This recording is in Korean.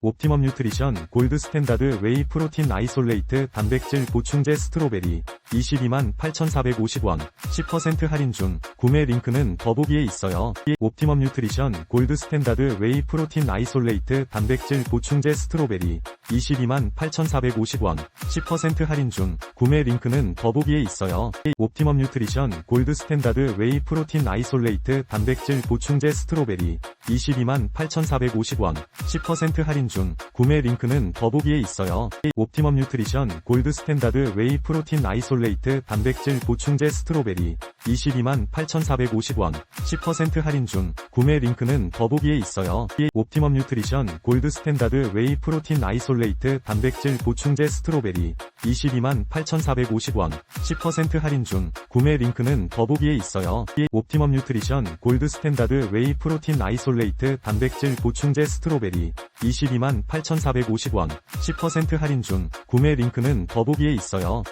옵티멈 뉴트리션 골드 스탠다드 웨이 프로틴 아이솔레이트 단백질 보충제 스트로베리 22만 8,450원 10% 할인 중 구매 링크는 더보기에 있어요. 옵티멈 뉴트리션 골드 스탠다드 웨이 프로틴 아이솔레이트 단백질 보충제 스트로베리 22만 8,450원 10% 할인 중 구매 링크는 더보기에 있어요. 옵티멈 뉴트리션 골드 스탠다드 웨이 프로틴 아이솔레이트 단백질 보충제 스트로베리 22만 8,450원 10% 할인 중 구매 링크는 더보기에 있어요. 옵티멈 뉴트리션 골드 스탠다드 웨이 프로틴 아이솔레이트 단백질 보충제 스트로베리 22만 8,450원 10% 할인 중 구매 링크는 더보기에 있어요. 옵티멈 뉴트리션 골드 스탠다드 웨이 프로틴 아이솔레이트 단백질 보충제 스트로베리 22만 8,450원 10% 할인 중 구매 링크는 더보기에 있어요. 옵티멈 뉴트리션 골드 스탠다드 웨이 프로틴 아이솔레이트 단백질 보충제 스트로베리 22만 8,450원 10% 할인 중 구매 링크는 더보기에 있어요.